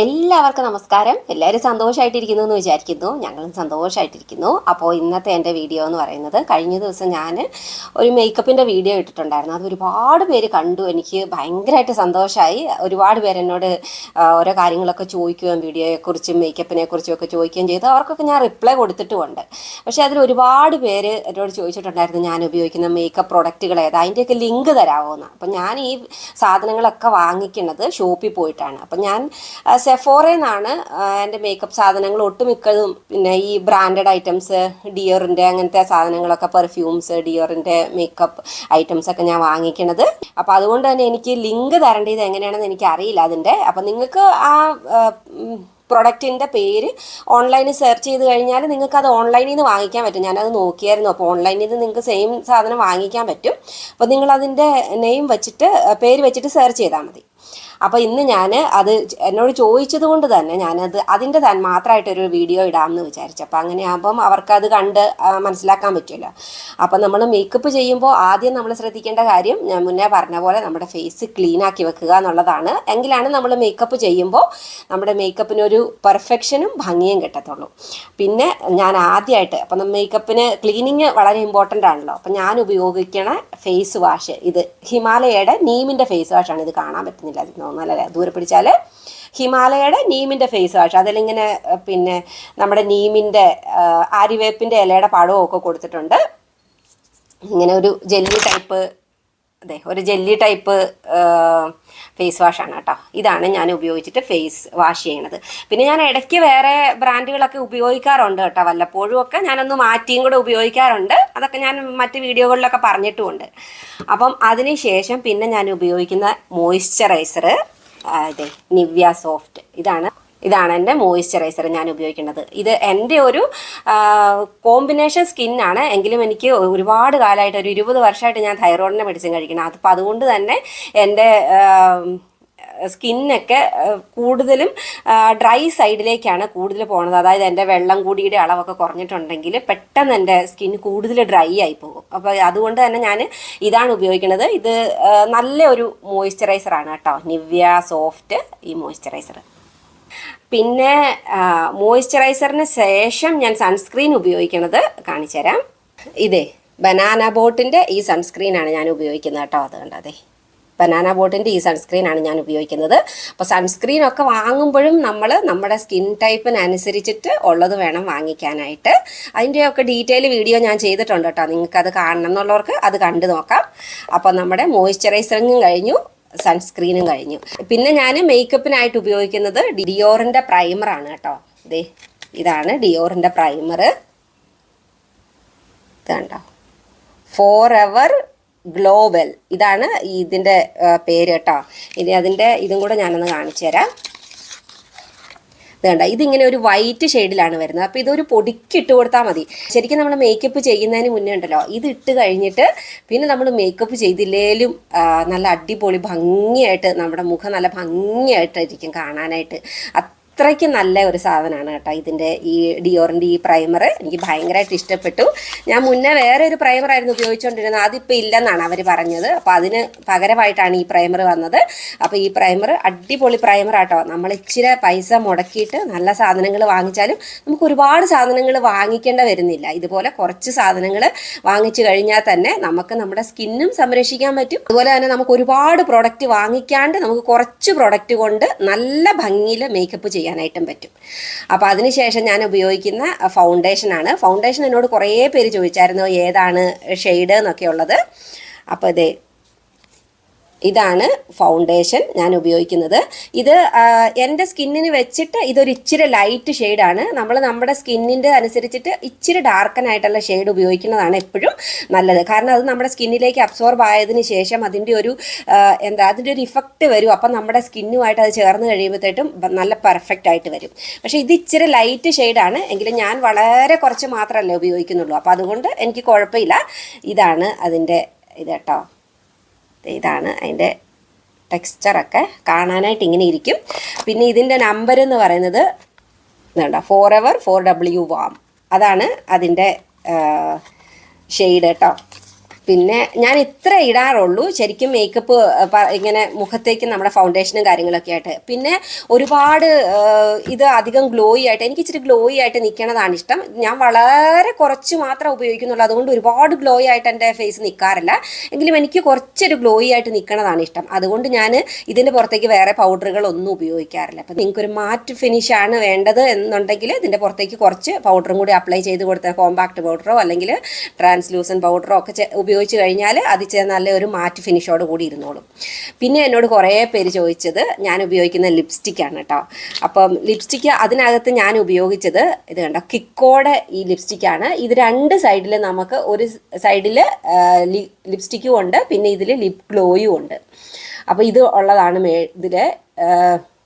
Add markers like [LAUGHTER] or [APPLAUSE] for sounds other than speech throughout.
എല്ലാവർക്കും നമസ്കാരം. എല്ലാവരും സന്തോഷമായിട്ടിരിക്കുന്നു എന്ന് വിചാരിക്കുന്നു. ഞങ്ങളും സന്തോഷമായിട്ടിരിക്കുന്നു അപ്പോൾ ഇന്നത്തെ എന്റെ വീഡിയോ എന്ന് പറയുന്നത് കഴിഞ്ഞ ദിവസം ഞാൻ ഒരു മേക്കപ്പിന്റെ വീഡിയോ ഇട്ടിട്ടുണ്ടായിരുന്നു. അത് ഒരുപാട് പേര് കണ്ടു. എനിക്ക് ഭയങ്കരമായിട്ട് സന്തോഷമായി ഒരുപാട് പേര് എന്നോട് ഓരോ കാര്യങ്ങളൊക്കെ ചോദിക്കുകയും വീഡിയോയെക്കുറിച്ചും മേക്കപ്പിനെ കുറിച്ചും ഒക്കെ ചോദിക്കുകയും ചെയ്തു. അവർക്കൊക്കെ ഞാൻ റിപ്ലൈ കൊടുത്തിട്ടുമുണ്ട്. പക്ഷേ അതിൽ ഒരുപാട് പേര് എന്നോട് ചോദിച്ചിട്ടുണ്ടായിരുന്നു ഞാൻ ഉപയോഗിക്കുന്ന മേക്കപ്പ് പ്രൊഡക്റ്റുകൾ ഏതാ? അതിന്റെയൊക്കെ ലിങ്ക് തരാമോ എന്ന്. അപ്പം ഞാൻ ഈ സാധനങ്ങളൊക്കെ വാങ്ങിക്കുന്നത് ഷോപ്പിൽ പോയിട്ടാണ്. അപ്പം ഞാൻ സെഫോറയിൽ നിന്നാണ് എന്റെ മേക്കപ്പ് സാധനങ്ങൾ. ഒട്ടുമിക്കതും പിന്നെ ഈ ബ്രാൻഡഡ് ഐറ്റംസ് ഡിയറിന്റെ അങ്ങനത്തെ സാധനങ്ങളൊക്കെ പെർഫ്യൂംസ് ഡിയറിന്റെ മേക്കപ്പ് ഐറ്റംസ് ഒക്കെ ഞാൻ വാങ്ങിക്കണത്. അപ്പോൾ അതുകൊണ്ട് തന്നെ എനിക്ക് ലിങ്ക് തരേണ്ടത് എങ്ങനെയാണെന്ന് എനിക്ക് അറിയില്ല അതിന്റെ. അപ്പോൾ നിങ്ങൾക്ക് ആ പ്രൊഡക്റ്റിന്റെ പേര് ഓൺലൈനിൽ സെർച്ച് ചെയ്ത് കഴിഞ്ഞാൽ നിങ്ങൾക്ക് അത് ഓൺലൈനിൽ നിന്ന് വാങ്ങിക്കാൻ പറ്റും. ഞാനത് നോക്കിയായിരുന്നു. അപ്പോൾ ഓൺലൈനിൽ നിന്ന് നിങ്ങൾക്ക് സെയിം സാധനം വാങ്ങിക്കാൻ പറ്റും. അപ്പോൾ നിങ്ങൾ അതിന്റെ നെയിം വെച്ചിട്ട് പേര് വെച്ചിട്ട് സെർച്ച് ചെയ്താൽ മതി. അപ്പോൾ ഇന്ന് ഞാൻ അത് എന്നോട് ചോദിച്ചത് കൊണ്ട് തന്നെ ഞാനത് അതിന്റെ താൻ മാത്രമായിട്ടൊരു വീഡിയോ ഇടാമെന്ന് വിചാരിച്ചു. അപ്പോൾ അങ്ങനെയാകുമ്പം അവർക്കത് കണ്ട് മനസ്സിലാക്കാൻ പറ്റുമല്ലോ. അപ്പോൾ നമ്മൾ മേക്കപ്പ് ചെയ്യുമ്പോൾ ആദ്യം നമ്മൾ ശ്രദ്ധിക്കേണ്ട കാര്യം ഞാൻ മുന്നേ പറഞ്ഞ പോലെ നമ്മുടെ ഫേസ് ക്ലീൻ ആക്കി വെക്കുക എന്നുള്ളതാണ്. എങ്കിലാണ് നമ്മൾ മേക്കപ്പ് ചെയ്യുമ്പോൾ നമ്മുടെ മേക്കപ്പിനൊരു പെർഫെക്ഷനും ഭംഗിയും കിട്ടത്തുള്ളൂ. പിന്നെ ഞാൻ ആദ്യമായിട്ട് അപ്പം മേക്കപ്പിന് ക്ലീനിങ് വളരെ ഇമ്പോർട്ടന്റ് ആണല്ലോ. അപ്പം ഞാൻ ഉപയോഗിക്കണ ഫേസ് വാഷ് ഇത് ഹിമാലയയുടെ നീമിന്റെ ഫേസ് വാഷാണ് ഇത് കാണാൻ പറ്റുന്നില്ല അത് അല്ലേ? ദൂരെ പിടിച്ചാൽ ഹിമാലയയുടെ നീമിന്റെ ഫേസ് വാഷ് അതിലിങ്ങനെ പിന്നെ നമ്മുടെ നീമിന്റെ ആര്യവേപ്പിന്റെ ഇലയുടെ പടവും ഒക്കെ കൊടുത്തിട്ടുണ്ട്. ഇങ്ങനെ ഒരു ജെല്ലി ടൈപ്പ് അതെ ഒരു ജെല്ലി ടൈപ്പ് ഫേസ് വാഷാണ് കേട്ടോ. ഇതാണ് ഞാൻ ഉപയോഗിച്ചിട്ട് ഫേസ് വാഷ് ചെയ്യണത്. പിന്നെ ഞാൻ ഇടയ്ക്ക് വേറെ ബ്രാൻഡുകളൊക്കെ ഉപയോഗിക്കാറുണ്ട് കേട്ടോ. വല്ലപ്പോഴും ഒക്കെ ഞാനൊന്ന് മാറ്റിയും കൂടെ ഉപയോഗിക്കാറുണ്ട്. അതൊക്കെ ഞാൻ മറ്റ് വീഡിയോകളിലൊക്കെ പറഞ്ഞിട്ടുമുണ്ട്. അപ്പം അതിന് ശേഷം പിന്നെ ഞാൻ ഉപയോഗിക്കുന്ന മോയ്സ്ചറൈസർ അതെ നിവ്യ സോഫ്റ്റ്. ഇതാണ് ഇതാണ് എന്റെ മോയ്സ്ചറൈസർ ഞാൻ ഉപയോഗിക്കുന്നത്. ഇത് എന്റെ ഒരു കോമ്പിനേഷൻ സ്കിന്നാണ് എങ്കിലും എനിക്ക് ഒരുപാട് കാലമായിട്ട് ഒരു ഇരുപത് വർഷമായിട്ട് ഞാൻ തൈറോയിഡിന്റെ മെഡിസിൻ കഴിക്കണം അതിപ്പോൾ അതുകൊണ്ട് തന്നെ എന്റെ സ്കിന്നൊക്കെ കൂടുതലും ഡ്രൈ സൈഡിലേക്കാണ് കൂടുതൽ പോകുന്നത് അതായത് എന്റെ വെള്ളം കൂടിയുടെ അളവൊക്കെ കുറഞ്ഞിട്ടുണ്ടെങ്കിൽ പെട്ടെന്ന് എന്റെ സ്കിൻ കൂടുതൽ ഡ്രൈ ആയി പോകും. അപ്പോൾ അതുകൊണ്ട് തന്നെ ഞാൻ ഇതാണ് ഉപയോഗിക്കുന്നത്. ഇത് നല്ല ഒരു മോയ്സ്ചറൈസറാണ് കേട്ടോ. നിവ്യ സോഫ്റ്റ് ഈ മോയ്സ്ചറൈസർ പിന്നെ മോയ്സ്ചറൈസറിന് ശേഷം ഞാൻ സൺസ്ക്രീൻ ഉപയോഗിക്കുന്നത് കാണിച്ചു തരാം. ഇതേ ബനാന ബോട്ടിന്റെ ഈ സൺസ്ക്രീനാണ് ഞാൻ ഉപയോഗിക്കുന്നത് കേട്ടോ അത് കണ്ടോ അതെ. ബനാന ബോട്ടിന്റെ ഈ സൺസ്ക്രീനാണ് ഞാൻ ഉപയോഗിക്കുന്നത്. അപ്പോൾ സൺസ്ക്രീൻ ഒക്കെ വാങ്ങുമ്പോഴും നമ്മൾ നമ്മുടെ സ്കിൻ ടൈപ്പിനനുസരിച്ചിട്ട് ഉള്ളത് വേണം വാങ്ങിക്കാനായിട്ട്. അതിന്റെയൊക്കെ ഡീറ്റെയിൽ വീഡിയോ ഞാൻ ചെയ്തിട്ടുണ്ട് കേട്ടോ നിങ്ങൾക്ക് അത് കാണണം എന്നുള്ളവർക്ക് അത് കണ്ടു നോക്കാം. അപ്പോൾ നമ്മുടെ മോയ്സ്ചറൈസറിങ്ങും കഴിഞ്ഞു. സൺസ്ക്രീനും കഴിഞ്ഞു. പിന്നെ ഞാൻ മേക്കപ്പിനായിട്ട് ഉപയോഗിക്കുന്നത് ഡിയോറിന്റെ പ്രൈമറാണ് കേട്ടോ. ദേ ഇതാണ് ഡിയോറിന്റെ പ്രൈമർ ഇത് ഫോർ എവർ ഗ്ലോബൽ ഇതാണ് ഇതിന്റെ പേര് കേട്ടോ. ഇനി അതിന്റെ ഇതും കൂടെ ഞാനൊന്ന് കാണിച്ചു തരാം കണ്ട ഇതിങ്ങനെ ഒരു വൈറ്റ് ഷെയ്ഡിലാണ് വരുന്നത്. അപ്പോൾ ഇതൊരു പൊടിക്ക് ഇട്ട് കൊടുത്താൽ മതി. ശരിക്കും നമ്മൾ മേക്കപ്പ് ചെയ്യുന്നതിന് മുന്നേ ഉണ്ടല്ലോ ഇത് ഇട്ട് കഴിഞ്ഞിട്ട് പിന്നെ നമ്മൾ മേക്കപ്പ് ചെയ്തില്ലേലും നല്ല അടിപൊളി ഭംഗിയായിട്ട് നമ്മുടെ മുഖം നല്ല ഭംഗിയായിട്ടായിരിക്കും കാണാനായിട്ട്. അത്രയ്ക്ക് നല്ല ഒരു സാധനമാണ് കേട്ടോ ഇതിന്റെ ഈ ഡിയോറിന്റെ ഈ പ്രൈമർ. എനിക്ക് ഭയങ്കരമായിട്ട് ഇഷ്ടപ്പെട്ടു. ഞാൻ മുന്നേ വേറെ ഒരു പ്രൈമറായിരുന്നു ഉപയോഗിച്ചുകൊണ്ടിരുന്നത് അതിപ്പോൾ ഇല്ലെന്നാണ് അവർ പറഞ്ഞത്. അപ്പോൾ അതിന് പകരമായിട്ടാണ് ഈ പ്രൈമർ വന്നത്. അപ്പോൾ ഈ പ്രൈമർ അടിപൊളി പ്രൈമർ ആട്ടോ. നമ്മൾ ഇച്ചിരി പൈസ മുടക്കിയിട്ട് നല്ല സാധനങ്ങൾ വാങ്ങിച്ചാലും നമുക്ക് ഒരുപാട് സാധനങ്ങൾ വാങ്ങിക്കേണ്ട വരുന്നില്ല. ഇതുപോലെ കുറച്ച് സാധനങ്ങൾ വാങ്ങിച്ചു കഴിഞ്ഞാൽ തന്നെ നമുക്ക് നമ്മുടെ സ്കിന്നും സംരക്ഷിക്കാൻ പറ്റും. അതുപോലെ തന്നെ നമുക്ക് ഒരുപാട് പ്രോഡക്റ്റ് വാങ്ങിക്കാണ്ട് നമുക്ക് കുറച്ച് പ്രോഡക്റ്റ് കൊണ്ട് നല്ല ഭംഗിയിൽ മേക്കപ്പ് ചെയ്യാനായിട്ടും പറ്റും. അപ്പോൾ അതിനുശേഷം ഞാൻ ഉപയോഗിക്കുന്ന ഫൗണ്ടേഷനാണ് ഫൗണ്ടേഷൻ എന്നോട് കുറേ പേര് ചോദിച്ചായിരുന്നു ഏതാണ് ഷെയ്ഡ് എന്നൊക്കെ ഉള്ളത്. അപ്പോൾ ഇതേ ഇതാണ് ഫൗണ്ടേഷൻ ഞാൻ ഉപയോഗിക്കുന്നത്. ഇത് എന്റെ സ്കിന്നിന് വെച്ചിട്ട് ഇതൊരു ഇച്ചിരി ലൈറ്റ് ഷെയ്ഡാണ് നമ്മൾ നമ്മുടെ സ്കിന്നിന്റെ അനുസരിച്ചിട്ട് ഇച്ചിരി ഡാർക്കൻ ആയിട്ടുള്ള ഷെയ്ഡ് ഉപയോഗിക്കുന്നതാണ് എപ്പോഴും നല്ലത്. കാരണം അത് നമ്മുടെ സ്കിന്നിലേക്ക് അബ്സോർബ് ആയതിനു ശേഷം അതിന്റെ ഒരു എന്താ അതിന്റെ ഒരു ഇഫക്റ്റ് വരും. അപ്പം നമ്മുടെ സ്കിന്നുമായിട്ട് അത് ചേർന്ന് കഴിയുമ്പോഴത്തേട്ടും നല്ല പെർഫെക്റ്റ് ആയിട്ട് വരും. പക്ഷേ ഇത് ഇച്ചിരി ലൈറ്റ് ഷെയ്ഡാണ് എങ്കിലും ഞാൻ വളരെ കുറച്ച് മാത്രമല്ലേ ഉപയോഗിക്കുന്നുള്ളൂ. അപ്പോൾ അതുകൊണ്ട് എനിക്ക് കുഴപ്പമില്ല. ഇതാണ് അതിന്റെ ഇത് കേട്ടോ. ഇതാണ് അതിന്റെ ടെക്സ്ചറൊക്കെ കാണാനായിട്ട് ഇങ്ങനെ ഇരിക്കും. പിന്നെ ഇതിന്റെ നമ്പർ എന്ന് പറയുന്നത് ഇതുണ്ട? Forever four W warm അതാണ് അതിന്റെ ഷെയ്ഡ് കേട്ടോ പിന്നെ ഞാൻ ഇത്ര ഇടാറുള്ളൂ. ശരിക്കും മേക്കപ്പ് ഇങ്ങനെ മുഖത്തേക്ക് നമ്മുടെ ഫൗണ്ടേഷനും കാര്യങ്ങളൊക്കെ ആയിട്ട്. പിന്നെ ഒരുപാട് ഇത് അധികം ഗ്ലോയി ആയിട്ട് എനിക്ക് ഇച്ചിരി ഗ്ലോയി ആയിട്ട് നിൽക്കണതാണ് ഇഷ്ടം. ഞാൻ വളരെ കുറച്ച് മാത്രം ഉപയോഗിക്കുന്നുള്ളൂ. അതുകൊണ്ട് ഒരുപാട് ഗ്ലോയി ആയിട്ട് എന്റെ ഫേസ് നിൽക്കാറില്ല എങ്കിലും എനിക്ക് കുറച്ചൊരു ഗ്ലോയി ആയിട്ട് നിൽക്കണതാണ് ഇഷ്ടം. അതുകൊണ്ട് ഞാൻ ഇതിന്റെ പുറത്തേക്ക് വേറെ പൗഡറുകളൊന്നും ഉപയോഗിക്കാറില്ല. അപ്പം നിങ്ങൾക്കൊരു മാറ്റ് ഫിനിഷ് ആണ് വേണ്ടത് എന്നുണ്ടെങ്കിൽ ഇതിന്റെ പുറത്തേക്ക് കുറച്ച് പൗഡറും കൂടി അപ്ലൈ ചെയ്ത് കൊടുത്ത കോമ്പാക്ട് പൗഡറോ അല്ലെങ്കിൽ ട്രാൻസ്ലൂസൻ പൗഡറോ ഒക്കെ ചെ- ഉപയോഗിച്ച് കഴിഞ്ഞാൽ അത് നല്ല നല്ലൊരു മാറ്റ് ഫിനിഷോട് കൂടി ഇരുന്നോളും. പിന്നെ എന്നോട് കുറേ പേര് ചോദിച്ചത് ഞാൻ ഉപയോഗിക്കുന്ന ലിപ്സ്റ്റിക്കാണ് കേട്ടോ അപ്പം ലിപ്സ്റ്റിക്ക് അതിനകത്ത് ഞാൻ ഉപയോഗിച്ചത് ഇത് കണ്ടോ? കിക്കോടെ ഈ ലിപ്സ്റ്റിക്കാണ് ഇത് രണ്ട് സൈഡിൽ നമുക്ക് ഒരു സൈഡിൽ ലിപ്സ്റ്റിക്കും ഉണ്ട്. പിന്നെ ഇതിൽ ലിപ് ഗ്ലോയും ഉണ്ട്. അപ്പോൾ ഇത് ഉള്ളതാണ് മേ ഇതിൽ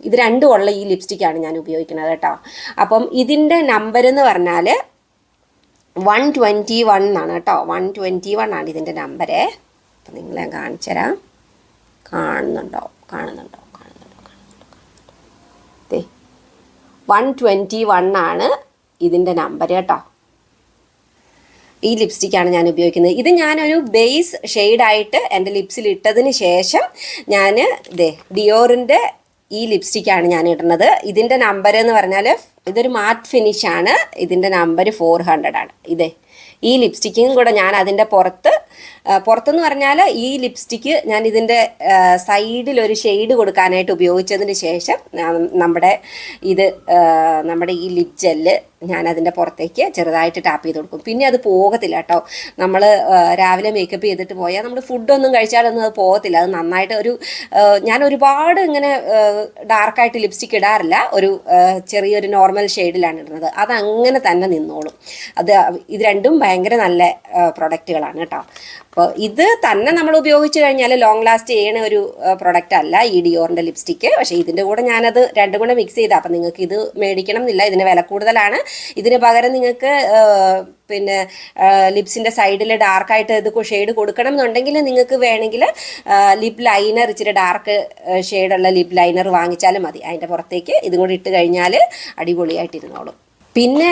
ഇത് രണ്ടും ഉള്ള ഈ ലിപ്സ്റ്റിക്കാണ് ഞാൻ ഉപയോഗിക്കുന്നത് കേട്ടോ അപ്പം ഇതിന്റെ നമ്പർ എന്ന് പറഞ്ഞാൽ വൺ ട്വന്റി വൺ എന്നാണ് കേട്ടോ. വൺ ട്വന്റി വൺ ആണ് ഇതിന്റെ നമ്പര് അപ്പം നിങ്ങൾ ഞാൻ കാണിച്ചു തരാം. കാണുന്നുണ്ടോ? കാണുന്നുണ്ടോ? കാണുന്നുണ്ടോ? കാണുന്നുണ്ടോ? വൺ ട്വന്റി വൺ ആണ് ഇതിന്റെ നമ്പർ കേട്ടോ. ഈ ലിപ്സ്റ്റിക്കാണ് ഞാൻ ഉപയോഗിക്കുന്നത്. ഇത് ഞാനൊരു ബേസ് ഷെയ്ഡായിട്ട് എന്റെ ലിപ്സിൽ ഇട്ടതിന് ശേഷം ഞാൻ ഇതേ ഡിയോറിന്റെ ഈ ലിപ്സ്റ്റിക്കാണ് ഞാൻ ഇടുന്നത്. ഇതിന്റെ നമ്പർ എന്ന് പറഞ്ഞാൽ ഇതൊരു മാറ്റ് ഫിനിഷ് ആണ്. ഇതിന്റെ നമ്പർ ഫോർ ഹൺഡ്രഡ് ആണ്. ഇതേ ഈ ലിപ്സ്റ്റിക്കും കൂടെ ഞാൻ അതിന്റെ പുറത്ത് പുറത്തെന്ന് പറഞ്ഞാൽ ഈ ലിപ്സ്റ്റിക്ക് ഞാൻ ഇതിന്റെ സൈഡിൽ ഒരു ഷെയ്ഡ് കൊടുക്കാനായിട്ട് ഉപയോഗിച്ചതിന് ശേഷം നമ്മുടെ ഇത് നമ്മുടെ ഈ ലിപ് ജെല്ല് ഞാൻ അതിന്റെ പുറത്തേക്ക് ചെറുതായിട്ട് ടാപ്പ് ചെയ്ത് കൊടുക്കും. പിന്നെ അത് പോകത്തില്ല കേട്ടോ. നമ്മൾ രാവിലെ മേക്കപ്പ് ചെയ്തിട്ട് പോയാൽ നമ്മൾ ഫുഡൊന്നും കഴിച്ചാലൊന്നും അത് പോകത്തില്ല. അത് നന്നായിട്ട് ഒരു ഞാൻ ഒരുപാട് ഇങ്ങനെ ഡാർക്കായിട്ട് ലിപ്സ്റ്റിക് ഇടാറില്ല. ഒരു ചെറിയൊരു നോർമൽ ഷെയ്ഡിലാണ് ഇടുന്നത്. അത് അങ്ങനെ തന്നെ നിന്നോളും. അത് ഇത് രണ്ടും ഭയങ്കര നല്ല പ്രൊഡക്റ്റുകളാണ് കേട്ടോ. അപ്പോൾ ഇത് തന്നെ നമ്മൾ ഉപയോഗിച്ച് കഴിഞ്ഞാൽ ലോങ് ലാസ്റ്റ് ചെയ്യണ ഒരു പ്രൊഡക്റ്റ് അല്ല ഈ ഡിയോറിന്റെ ലിപ്സ്റ്റിക്ക് പക്ഷേ ഇതിന്റെ കൂടെ ഞാനത് രണ്ടും കൂടെ മിക്സ് ചെയ്താൽ അപ്പം നിങ്ങൾക്ക് ഇത് മേടിക്കണം എന്നില്ല. ഇതിന് വില കൂടുതലാണ്. ഇതിന് പകരം നിങ്ങൾക്ക് പിന്നെ ലിപ്സിന്റെ സൈഡിൽ ഡാർക്കായിട്ട് ഇത് ഷെയ്ഡ് കൊടുക്കണം എന്നുണ്ടെങ്കിൽ നിങ്ങൾക്ക് വേണമെങ്കിൽ ലിപ് ലൈനർ ഇച്ചിരി ഡാർക്ക് ഷെയ്ഡുള്ള ലിപ് ലൈനർ വാങ്ങിച്ചാലും മതി. അതിന്റെ പുറത്തേക്ക് ഇതും കൂടി ഇട്ട് കഴിഞ്ഞാൽ അടിപൊളിയായിട്ടിരുന്നോളും. പിന്നെ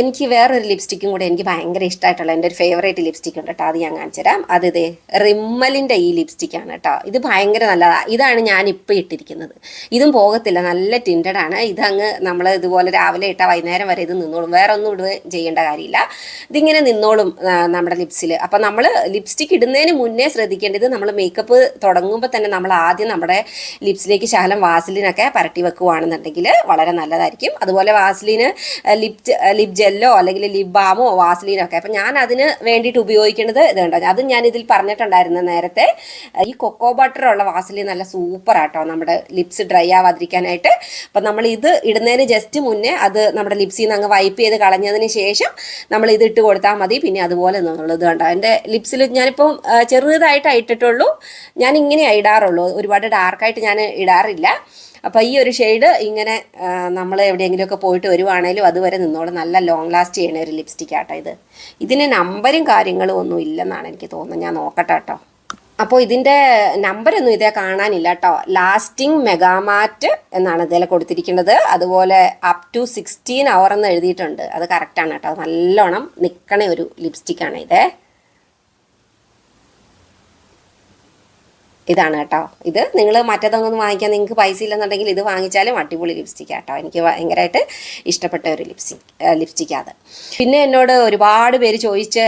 എനിക്ക് വേറൊരു ലിപ്സ്റ്റിക്കും കൂടെ എനിക്ക് ഭയങ്കര ഇഷ്ടമായിട്ടുള്ള എന്റെ ഒരു ഫേവറേറ്റ് ലിപ്സ്റ്റിക് ഉണ്ട് കേട്ടോ അത് ഞാൻ കാണിച്ചു തരാം. അത് ഇതേ റിമ്മലിന്റെ ഈ ലിപ്സ്റ്റിക്കാണ് കേട്ടോ ഇത് ഭയങ്കര നല്ലതാണ് ഇതാണ് ഞാൻ ഇപ്പോൾ ഇട്ടിരിക്കുന്നത്. ഇതും പോകത്തില്ല. നല്ല ടിന്റഡ് ആണ്. ഇതങ്ങ് നമ്മൾ ഇതുപോലെ രാവിലെ ഇട്ടാൽ വൈകുന്നേരം വരെ ഇത് നിന്നോളും. വേറെ ഒന്നും ഇടുക ചെയ്യേണ്ട കാര്യമില്ല. ഇതിങ്ങനെ നിന്നോളും നമ്മുടെ ലിപ്സിൽ അപ്പം നമ്മൾ ലിപ്സ്റ്റിക് ഇടുന്നതിന് മുന്നേ ശ്രദ്ധിക്കേണ്ടത് നമ്മൾ മേക്കപ്പ് തുടങ്ങുമ്പോൾ തന്നെ നമ്മൾ ആദ്യം നമ്മുടെ ലിപ്സിലേക്ക് ശകലം വാസലിനൊക്കെ പരട്ടി വെക്കുകയാണെന്നുണ്ടെങ്കിൽ വളരെ നല്ലതായിരിക്കും. അതുപോലെ വാസലിന് ലിപ് ലിപ് ജെല്ലോ അല്ലെങ്കിൽ ലിപ് ബാമോ വാസ്ലീനോ ഒക്കെ അപ്പം ഞാൻ അതിന് വേണ്ടിയിട്ട് ഉപയോഗിക്കുന്നത് ഇത് കണ്ടോ അത് ഞാൻ ഇതിൽ പറഞ്ഞിട്ടുണ്ടായിരുന്നു നേരത്തെ. ഈ കൊക്കോ ബട്ടർ ഉള്ള വാസലിൻ നല്ല സൂപ്പർ ആട്ടോ നമ്മുടെ ലിപ്സ് ഡ്രൈ ആവാതിരിക്കാനായിട്ട്. അപ്പം നമ്മൾ ഇത് ഇടുന്നതിന് ജസ്റ്റ് മുന്നേ അത് നമ്മുടെ ലിപ്സിൽ നിന്ന് അങ്ങ് വൈപ്പ് ചെയ്ത് കളഞ്ഞതിന് ശേഷം നമ്മൾ ഇത് ഇട്ട് കൊടുത്താൽ മതി. പിന്നെ അതുപോലെ എന്നുള്ളത് കണ്ടോ? എന്റെ ലിപ്സിൽ ഞാനിപ്പം ചെറുതായിട്ടാണ് ചെറുതായിട്ടേ ഇട്ടിട്ടുള്ളൂ ഞാൻ ഇങ്ങനെ ഇടാറുള്ളൂ. ഒരുപാട് ഡാർക്കായിട്ട് ഞാൻ ഇടാറില്ല. അപ്പോൾ ഈ ഒരു ഷെയ്ഡ് ഇങ്ങനെ നമ്മൾ എവിടെയെങ്കിലുമൊക്കെ പോയിട്ട് വരുവാണേലും അതുവരെ നിന്നോളും. നല്ല ലോങ് ലാസ്റ്റ് ചെയ്യണ ഒരു ലിപ്സ്റ്റിക് ആട്ടോ ഇത്. ഇതിന് നമ്പരും കാര്യങ്ങളും ഒന്നും ഇല്ലെന്നാണ് എനിക്ക് തോന്നുന്നത്. ഞാൻ നോക്കട്ടെ കേട്ടോ അപ്പോൾ ഇതിന്റെ നമ്പരൊന്നും ഇതേ കാണാനില്ല കേട്ടോ ലാസ്റ്റിംഗ് മെഗാമാറ്റ് എന്നാണ് ഇതിൽ കൊടുത്തിരിക്കുന്നത്. അതുപോലെ അപ് ടു സിക്സ്റ്റീൻ അവർ എന്ന് എഴുതിയിട്ടുണ്ട്. അത് കറക്റ്റാണ് കേട്ടോ നല്ലോണം നിൽക്കണ ഒരു ലിപ്സ്റ്റിക്കാണ് ഇതേ. ഇതാണ് കേട്ടോ. ഇത് നിങ്ങൾ മറ്റേതൊന്നും വാങ്ങിക്കാൻ നിങ്ങൾക്ക് പൈസ ഇല്ലെന്നുണ്ടെങ്കിൽ ഇത് വാങ്ങിച്ചാലും അടിപൊളി ലിപ്സ്റ്റിക്ക് കേട്ടോ എനിക്ക് ഭയങ്കരമായിട്ട് ഇഷ്ടപ്പെട്ട ഒരു ലിപ്സ്റ്റിക് ലിപ്സ്റ്റിക് അത്. പിന്നെ എന്നോട് ഒരുപാട് പേര് ചോദിച്ച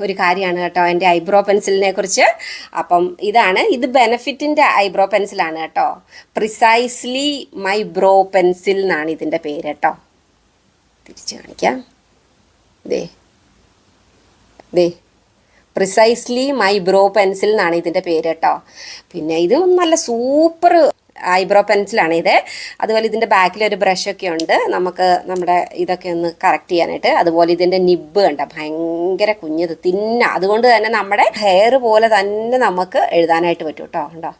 ഒരു കാര്യമാണ് കേട്ടോ. എന്റെ ഐബ്രോ പെൻസിലിനെ കുറിച്ച്. അപ്പം ഇതാണ്. ഇത് ബെനഫിറ്റിന്റെ ഐബ്രോ പെൻസിലാണ് കേട്ടോ. പ്രിസൈസ്ലി മൈ ബ്രോ പെൻസിൽ എന്നാണ് ഇതിന്റെ പേര് കേട്ടോ. തിരിച്ച് കാണിക്കാം. ദേ. ദേ. പ്രിസൈസ്ലി മൈ ബ്രോ പെൻസിൽ എന്നാണ് ഇതിന്റെ പേര് കേട്ടോ. പിന്നെ ഇത് നല്ല സൂപ്പർ ഐബ്രോ പെൻസിലാണ് ഇത്. അതുപോലെ ഇതിന്റെ ബാക്കിൽ ഒരു ബ്രഷൊക്കെ ഉണ്ട്. നമുക്ക് നമ്മുടെ ഇതൊക്കെ ഒന്ന് കറക്റ്റ് ചെയ്യാനായിട്ട്. അതുപോലെ ഇതിന്റെ നിബ് കണ്ട? ഭയങ്കര കുഞ്ഞത് തിന്ന. അതുകൊണ്ട് തന്നെ നമ്മുടെ ഹെയർ പോലെ തന്നെ നമുക്ക് എഴുതാനായിട്ട് പറ്റും കേട്ടോ. ഉണ്ടോ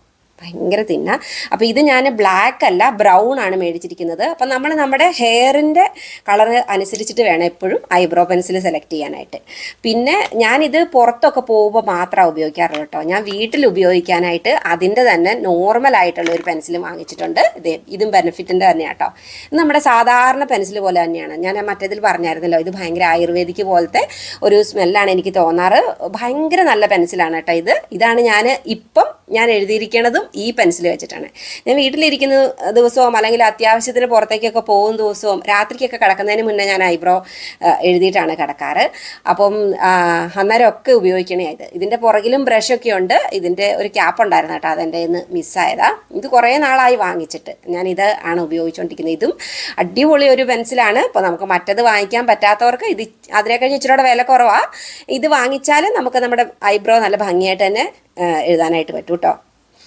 ഭയങ്കര തിന്ന. അപ്പോൾ ഇത് ഞാൻ ബ്ലാക്ക് അല്ല ബ്രൗൺ ആണ് മേടിച്ചിരിക്കുന്നത്. അപ്പം നമ്മൾ നമ്മുടെ ഹെയറിന്റെ കളർ അനുസരിച്ചിട്ട് വേണം എപ്പോഴും ഐബ്രോ പെൻസിൽ സെലക്ട് ചെയ്യാനായിട്ട്. പിന്നെ ഞാനിത് പുറത്തൊക്കെ പോകുമ്പോൾ മാത്രമേ ഉപയോഗിക്കാറുള്ളൂ കേട്ടോ ഞാൻ വീട്ടിൽ ഉപയോഗിക്കാനായിട്ട് അതിന്റെ തന്നെ നോർമൽ ആയിട്ടുള്ള ഒരു പെൻസിൽ വാങ്ങിച്ചിട്ടുണ്ട്. ഇത് ഇതും ബെനിഫിറ്റിന്റെ തന്നെയാണ് കേട്ടോ നമ്മുടെ സാധാരണ പെൻസിൽ പോലെ തന്നെയാണ്. ഞാൻ മറ്റേതിൽ പറഞ്ഞായിരുന്നല്ലോ ഇത് ഭയങ്കര ആയുർവേദിക് പോലത്തെ ഒരു സ്മെല്ലാണ് എനിക്ക് തോന്നാറ്. ഭയങ്കര നല്ല പെൻസിലാണ് കേട്ടോ ഇത്. ഇതാണ് ഞാൻ ഇപ്പം ഞാൻ എഴുതിയിരിക്കണതും ഈ പെൻസിൽ വെച്ചിട്ടാണ്. ഞാൻ വീട്ടിലിരിക്കുന്ന ദിവസവും അല്ലെങ്കിൽ അത്യാവശ്യത്തിന് പുറത്തേക്കൊക്കെ പോകുന്ന ദിവസവും രാത്രിക്കൊക്കെ കിടക്കുന്നതിന് മുന്നേ ഞാൻ ഐബ്രോ എഴുതിയിട്ടാണ് കിടക്കാറ്. അപ്പം അന്നേരം അന്നേരമൊക്കെ ഉപയോഗിക്കണേ ഇത്. ഇതിന്റെ പുറകിലും ബ്രഷൊക്കെ ഉണ്ട്. ഇതിന്റെ ഒരു ക്യാപ്പ് ഉണ്ടായിരുന്നു കേട്ടോ അതെന്റെ ഇന്ന് മിസ്സായതാ. ഇത് കുറേ നാളായി വാങ്ങിച്ചിട്ട് ഞാൻ ഇത് ആണ് ഉപയോഗിച്ചുകൊണ്ടിരിക്കുന്നത് ഇതും അടിപൊളി ഒരു പെൻസിലാണ്. ഇപ്പോൾ നമുക്ക് മറ്റത് വാങ്ങിക്കാൻ പറ്റാത്തവർക്ക് ഇത് അതിനെ കഴിഞ്ഞ് ഇച്ചിരിയുടെ വില കുറവാണ് ഇത് വാങ്ങിച്ചാൽ നമുക്ക് നമ്മുടെ ഐബ്രോ നല്ല ഭംഗിയായിട്ട് തന്നെ എഴുതാനായിട്ട് പറ്റും കേട്ടോ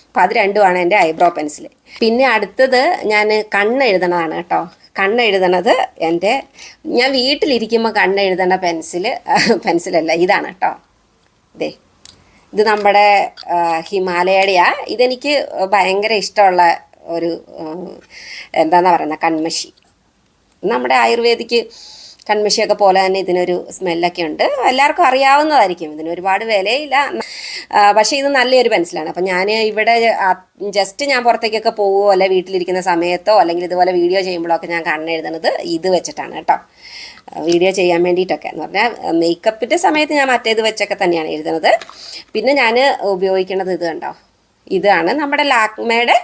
അപ്പം അത് രണ്ടുമാണ് എന്റെ ഐബ്രോ പെൻസിൽ പിന്നെ അടുത്തത് ഞാൻ കണ്ണ് എഴുതണതാണ് കേട്ടോ കണ്ണ് എഴുതണത് എന്റെ ഞാൻ വീട്ടിലിരിക്കുമ്പോൾ കണ്ണ് എഴുതണ പെൻസിൽ പെൻസിലല്ല ഇതാണ് കേട്ടോ ഇതേ ഇത് നമ്മുടെ ഹിമാലയയുടെയാ ഇതെനിക്ക് ഭയങ്കര ഇഷ്ടമുള്ള ഒരു എന്താണെന്നാ പറയുന്നത് കൺമഷി. നമ്മുടെ ആയുർവേദിക്ക് കൺമഷിയൊക്കെ പോലെ തന്നെ ഇതിനൊരു സ്മെല്ലൊക്കെ ഉണ്ട്. എല്ലാവർക്കും അറിയാവുന്നതായിരിക്കും. ഇതിന് ഒരുപാട് വിലയില്ല. പക്ഷേ ഇത് നല്ലൊരു പെൻസിലാണ്. അപ്പം ഞാൻ ഇവിടെ ജസ്റ്റ് ഞാൻ പുറത്തേക്കൊക്കെ പോവുമോ അല്ലെ വീട്ടിലിരിക്കുന്ന സമയത്തോ അല്ലെങ്കിൽ ഇതുപോലെ വീഡിയോ ചെയ്യുമ്പോഴോ ഒക്കെ ഞാൻ കണ്ണെഴുതുന്നത് ഇത് വെച്ചിട്ടാണ് കേട്ടോ. വീഡിയോ ചെയ്യാൻ വേണ്ടിയിട്ടൊക്കെ എന്ന് പറഞ്ഞാൽ മേക്കപ്പിന്റെ സമയത്ത് ഞാൻ മറ്റേത് വെച്ചൊക്കെ തന്നെയാണ് എഴുതുന്നത്. പിന്നെ ഞാൻ ഉപയോഗിക്കുന്നത് ഇത് കണ്ടോ? ഇതാണ് നമ്മുടെ ലാക്മയുടെ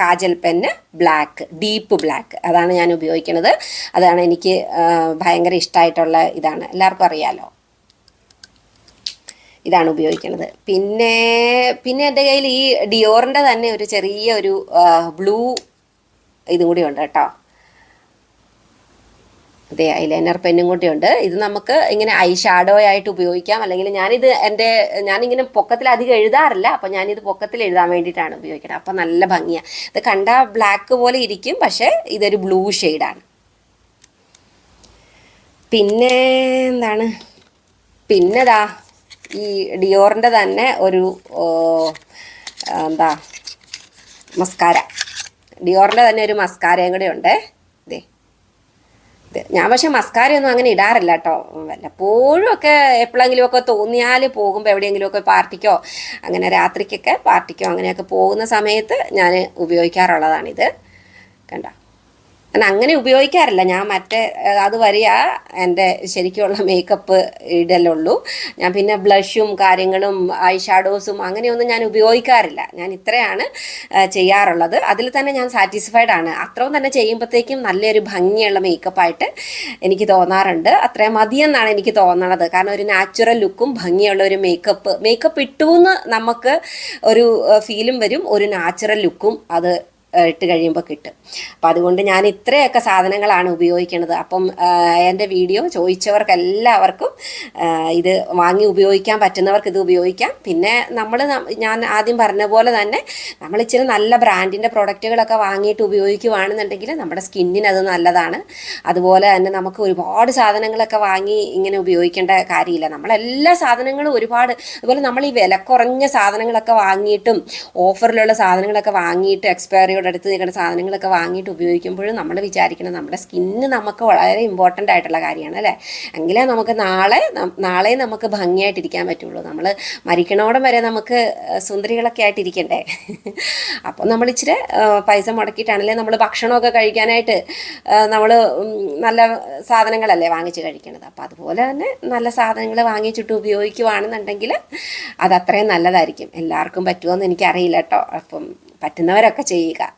kajal pen black deep black അതാണ് ഞാൻ ഉപയോഗിക്കുന്നത്. അതാണ് എനിക്ക് ഭയങ്കര ഇഷ്ടമായിട്ടുള്ള ഇതാണ്. എല്ലാവർക്കും അറിയാലോ? ഇതാണ് ഉപയോഗിക്കുന്നത് പിന്നെ പിന്നെ എന്റെ കയ്യിൽ ഈ ഡിയോറിന്റെ തന്നെ ഒരു ചെറിയ ഒരു ബ്ലൂ ഇതും കൂടി ഉണ്ട് കേട്ടോ. അതെ ഐലൈനർ പെന്നും കൂടി ഉണ്ട്. ഇത് നമുക്ക് ഇങ്ങനെ ഐ ഷാഡോ ആയിട്ട് ഉപയോഗിക്കാം. അല്ലെങ്കിൽ ഞാനിത് എന്റെ ഞാനിങ്ങനെ പൊക്കത്തിൽ അധികം എഴുതാറില്ല. അപ്പോൾ ഞാനിത് പൊക്കത്തിൽ എഴുതാൻ വേണ്ടിയിട്ടാണ് ഉപയോഗിക്കുന്നത് അപ്പം നല്ല ഭംഗിയാണ് ഇത് കണ്ടാൽ ബ്ലാക്ക് പോലെ ഇരിക്കും. പക്ഷേ ഇതൊരു ബ്ലൂ ഷെയ്ഡാണ് പിന്നെ എന്താണ്? പിന്നെതാ ഈ ഡിയോറിന്റെ തന്നെ ഒരു എന്താ മസ്കാര ഡിയോറിന്റെ തന്നെ ഒരു മസ്കാരയും കൂടെ ഉണ്ട്. ഇതേ ഇത് ഞാൻ പക്ഷെ മസ്കാരയൊന്നും അങ്ങനെ ഇടാറില്ല കേട്ടോ. വല്ലപ്പോഴും ഒക്കെ എപ്പോഴെങ്കിലും ഒക്കെ തോന്നിയാൽ പോകുമ്പോൾ എവിടെയെങ്കിലും ഒക്കെ പാർട്ടിക്കോ അങ്ങനെ രാത്രിക്കൊക്കെ പാർട്ടിക്കോ അങ്ങനെയൊക്കെ പോകുന്ന സമയത്ത് ഞാൻ ഉപയോഗിക്കാറുള്ളതാണിത്. കണ്ടോ? ഞാൻ അങ്ങനെ ഉപയോഗിക്കാറില്ല. ഞാൻ മറ്റേ അത് വരെയാ എന്റെ ശരിക്കുള്ള മേക്കപ്പ് ഇടലുള്ളൂ. ഞാൻ പിന്നെ ബ്ലഷും കാര്യങ്ങളും ഐ ഷാഡോസും അങ്ങനെയൊന്നും ഞാൻ ഉപയോഗിക്കാറില്ല. ഞാൻ ഇത്രയാണ് ചെയ്യാറുള്ളത്. അതിൽ തന്നെ ഞാൻ സാറ്റിസ്ഫൈഡ് ആണ്. അത്രയും തന്നെ ചെയ്യുമ്പോഴത്തേക്കും നല്ലൊരു ഭംഗിയുള്ള മേക്കപ്പായിട്ട് എനിക്ക് തോന്നാറുണ്ട്. അത്രയും മതിയെന്നാണ് എനിക്ക് തോന്നണത്. കാരണം ഒരു നാച്ചുറൽ ലുക്കും ഭംഗിയുള്ള ഒരു മേക്കപ്പ് മേക്കപ്പ് ഇട്ടു എന്ന് നമുക്ക് ഒരു ഫീലും വരും. ഒരു നാച്ചുറൽ ലുക്കും അത് ഇട്ട് കഴിയുമ്പോൾ കിട്ടും. അപ്പം അതുകൊണ്ട് ഞാൻ ഇത്രയൊക്കെ സാധനങ്ങളാണ് ഉപയോഗിക്കുന്നത് അപ്പം എന്റെ വീഡിയോ ചോദിച്ചവർക്ക് എല്ലാവർക്കും ഇത് വാങ്ങി ഉപയോഗിക്കാൻ പറ്റുന്നവർക്ക് ഇത് ഉപയോഗിക്കാം. പിന്നെ നമ്മൾ ഞാൻ ആദ്യം പറഞ്ഞ പോലെ തന്നെ നമ്മൾ ഇച്ചിരി നല്ല ബ്രാൻഡിന്റെ പ്രൊഡക്റ്റുകളൊക്കെ വാങ്ങിയിട്ട് ഉപയോഗിക്കുകയാണെന്നുണ്ടെങ്കിൽ നമ്മുടെ സ്കിന്നിന് അത് നല്ലതാണ്. അതുപോലെ തന്നെ നമുക്ക് ഒരുപാട് സാധനങ്ങളൊക്കെ വാങ്ങി ഇങ്ങനെ ഉപയോഗിക്കേണ്ട കാര്യമില്ല. നമ്മളെല്ലാ സാധനങ്ങളും ഒരുപാട് അതുപോലെ നമ്മൾ ഈ വില കുറഞ്ഞ സാധനങ്ങളൊക്കെ വാങ്ങിയിട്ടും ഓഫറിലുള്ള സാധനങ്ങളൊക്കെ വാങ്ങിയിട്ട് എക്സ്പയറിയോട് അടുത്ത് നിൽക്കുന്ന സാധനങ്ങളൊക്കെ വാങ്ങിയിട്ട് ഉപയോഗിക്കുമ്പോഴും നമ്മൾ വിചാരിക്കണം നമ്മുടെ സ്കിന്ന് നമുക്ക് വളരെ ഇമ്പോർട്ടന്റ് ആയിട്ടുള്ള കാര്യമാണ് അല്ലേ? എങ്കിലേ നമുക്ക് നാളെ നാളെ നമുക്ക് ഭംഗിയായിട്ടിരിക്കാൻ പറ്റുള്ളൂ. നമ്മൾ മരിക്കണോടം വരെ നമുക്ക് സുന്ദരികളൊക്കെ ആയിട്ടിരിക്കണ്ടേ? [LAUGHS] അപ്പോൾ നമ്മൾ ഇച്ചിരി പൈസ മുടക്കിയിട്ടാണല്ലേ നമ്മൾ ഭക്ഷണമൊക്കെ കഴിക്കാനായിട്ട് നമ്മൾ നല്ല സാധനങ്ങളല്ലേ വാങ്ങിച്ച് കഴിക്കണത്. അപ്പോൾ അതുപോലെ തന്നെ നല്ല സാധനങ്ങൾ വാങ്ങിച്ചിട്ട് ഉപയോഗിക്കുവാണെന്നുണ്ടെങ്കിൽ അത് അത്രയും നല്ലതായിരിക്കും. എല്ലാവർക്കും പറ്റുമോ എന്ന് എനിക്കറിയില്ല കേട്ടോ. അപ്പം പറ്റുന്നവരൊക്കെ ചെയ്യുക.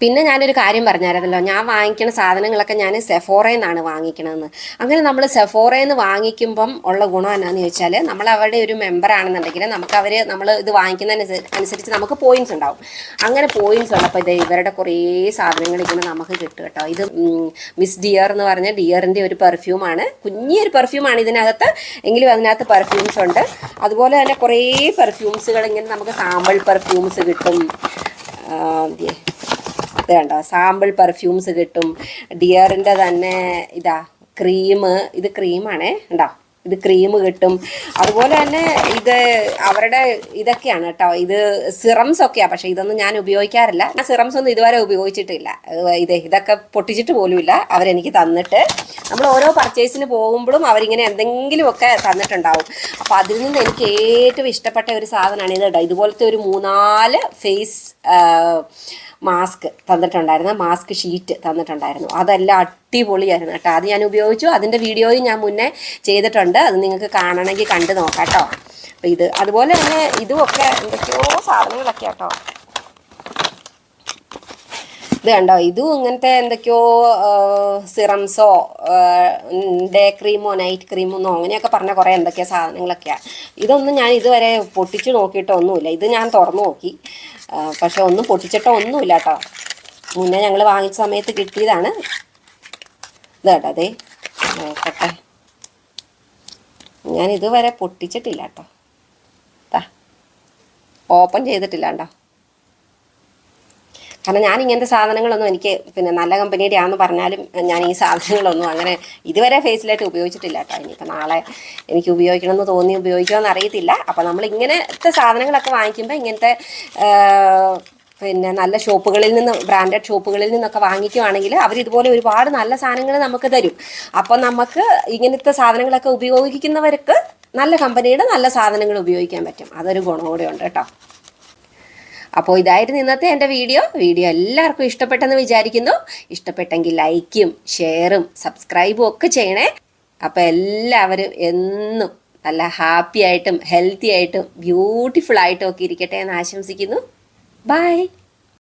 പിന്നെ ഞാനൊരു കാര്യം പറഞ്ഞായിരുന്നല്ലോ ഞാൻ വാങ്ങിക്കുന്ന സാധനങ്ങളൊക്കെ ഞാൻ സെഫോറയിൽ നിന്നാണ് വാങ്ങിക്കണമെന്ന് അങ്ങനെ നമ്മൾ സെഫോറയിൽ നിന്ന് വാങ്ങിക്കുമ്പം ഉള്ള ഗുണം എന്നാന്ന് ചോദിച്ചാൽ നമ്മൾ അവരുടെ ഒരു മെമ്പർ ആണെന്നുണ്ടെങ്കിൽ നമുക്ക് അവർ നമ്മൾ ഇത് വാങ്ങിക്കുന്നതിന് അനുസരിച്ച് നമുക്ക് പോയിന്റ്സ് ഉണ്ടാവും. അങ്ങനെ പോയിന്റ്സ് ഉള്ളപ്പോൾ ഇത് ഇവരുടെ കുറേ സാധനങ്ങൾ ഇങ്ങനെ നമുക്ക് കിട്ടും കേട്ടോ. ഇത് മിസ് ഡിയർ എന്ന് പറഞ്ഞ ഡിയറിന്റെ ഒരു പെർഫ്യൂമാണ് കുഞ്ഞിയൊരു പെർഫ്യൂമാണ് ഇതിനകത്ത്. എങ്കിലും അതിനകത്ത് പെർഫ്യൂംസ് ഉണ്ട്. അതുപോലെ തന്നെ കുറേ പെർഫ്യൂംസുകൾ ഇങ്ങനെ നമുക്ക് സാമ്പിൾ പെർഫ്യൂംസ് കിട്ടും. ആ, ദേ, ഇത് കണ്ടോ സാമ്പിൾ പെർഫ്യൂംസ് കിട്ടും ഡിയറിന്റെ തന്നെ ഇതാ ക്രീം ഇത് ക്രീമാണേ ഉണ്ടോ ഇത് ക്രീം കിട്ടും. അതുപോലെ തന്നെ ഇത് അവരുടെ ഇതൊക്കെയാണ് കേട്ടോ. ഇത് സിറംസ് ഒക്കെയാണ് പക്ഷേ ഇതൊന്നും ഞാൻ ഉപയോഗിക്കാറില്ല. ഞാൻ സിറംസ് ഒന്നും ഇതുവരെ ഉപയോഗിച്ചിട്ടില്ല. ഇത് ഇതൊക്കെ പൊട്ടിച്ചിട്ട് പോലുമില്ല. അവരെനിക്ക് തന്നിട്ട് നമ്മൾ ഓരോ പർച്ചേസിന് പോകുമ്പോഴും അവരിങ്ങനെ എന്തെങ്കിലുമൊക്കെ തന്നിട്ടുണ്ടാവും. അപ്പോൾ അതിൽ നിന്ന് എനിക്ക് ഏറ്റവും ഇഷ്ടപ്പെട്ട ഒരു സാധനമാണ് ഇത് കേട്ടോ. ഇതുപോലത്തെ ഒരു മൂന്നാൽ ഫേസ് മാസ്ക് തന്നിട്ടുണ്ടായിരുന്നു. മാസ്ക് ഷീറ്റ് തന്നിട്ടുണ്ടായിരുന്നു. അതെല്ലാം അടിപൊളിയായിരുന്നു കേട്ടോ. അത് ഞാൻ ഉപയോഗിച്ചു. അതിന്റെ വീഡിയോയും ഞാൻ മുന്നേ ചെയ്തിട്ടുണ്ട്. അത് നിങ്ങൾക്ക് കാണണമെങ്കിൽ കണ്ടു നോക്കാം കേട്ടോ. അപ്പോൾ ഇത് അതുപോലെ തന്നെ ഇതുമൊക്കെ എന്തൊക്കെയോ സാധനങ്ങളൊക്കെ കേട്ടോ ഇത് കണ്ടോ? ഇതും ഇങ്ങനത്തെ എന്തൊക്കെയോ സിറംസോ ഡേ ക്രീമോ നൈറ്റ് ക്രീമോ എന്നോ അങ്ങനെയൊക്കെ പറഞ്ഞ കുറേ എന്തൊക്കെയോ സാധനങ്ങളൊക്കെയാണ് ഇതൊന്നും ഞാൻ ഇതുവരെ പൊട്ടിച്ച് നോക്കിയിട്ടോ ഒന്നുമില്ല. ഇത് ഞാൻ തുറന്നു നോക്കി. പക്ഷേ ഒന്നും പൊട്ടിച്ചിട്ടോ ഒന്നുമില്ല കേട്ടോ. മുന്നേ ഞങ്ങൾ വാങ്ങിച്ച സമയത്ത് കിട്ടിയതാണ്. ഇത് കേട്ടോ അതെ നോക്കട്ടെ. ഞാൻ ഇതുവരെ പൊട്ടിച്ചിട്ടില്ല കേട്ടോ ഓപ്പൺ ചെയ്തിട്ടില്ല കേട്ടോ കാരണം ഞാൻ ഇങ്ങനത്തെ സാധനങ്ങളൊന്നും എനിക്ക് പിന്നെ നല്ല കമ്പനിയുടെ ആണെന്ന് പറഞ്ഞാലും ഞാൻ ഈ സാധനങ്ങളൊന്നും അങ്ങനെ ഇതുവരെ ഫേസിലായിട്ട് ഉപയോഗിച്ചിട്ടില്ല കേട്ടോ ഇനിയിപ്പോൾ നാളെ എനിക്ക് ഉപയോഗിക്കണമെന്ന് തോന്നി ഉപയോഗിക്കുമെന്ന് അറിയത്തില്ല. അപ്പോൾ നമ്മൾ ഇങ്ങനത്തെ സാധനങ്ങളൊക്കെ വാങ്ങിക്കുമ്പോൾ ഇങ്ങനത്തെ പിന്നെ നല്ല ഷോപ്പുകളിൽ നിന്ന് ബ്രാൻഡഡ് ഷോപ്പുകളിൽ നിന്നൊക്കെ വാങ്ങിക്കുവാണെങ്കിൽ അവർ ഇതുപോലെ ഒരുപാട് നല്ല സാധനങ്ങൾ നമുക്ക് തരും. അപ്പം നമുക്ക് ഇങ്ങനത്തെ സാധനങ്ങളൊക്കെ ഉപയോഗിക്കുന്നവർക്ക് നല്ല കമ്പനിയുടെ നല്ല സാധനങ്ങൾ ഉപയോഗിക്കാൻ പറ്റും. അതൊരു ഗുണം കൂടെ ഉണ്ട് കേട്ടോ. അപ്പോൾ ഇതായിരുന്നു ഇന്നത്തെ എന്റെ വീഡിയോ. വീഡിയോ എല്ലാവർക്കും ഇഷ്ടപ്പെട്ടെന്ന് വിചാരിക്കുന്നു. ഇഷ്ടപ്പെട്ടെങ്കിൽ ലൈക്കും ഷെയറും സബ്സ്ക്രൈബും ഒക്കെ ചെയ്യണേ. അപ്പോൾ എല്ലാവരും എന്നും നല്ല ഹാപ്പി ആയിട്ടും ഹെൽത്തി ആയിട്ടും ബ്യൂട്ടിഫുൾ ആയിട്ടും ഒക്കെ ഇരിക്കട്ടെ എന്ന് ആശംസിക്കുന്നു. Bye.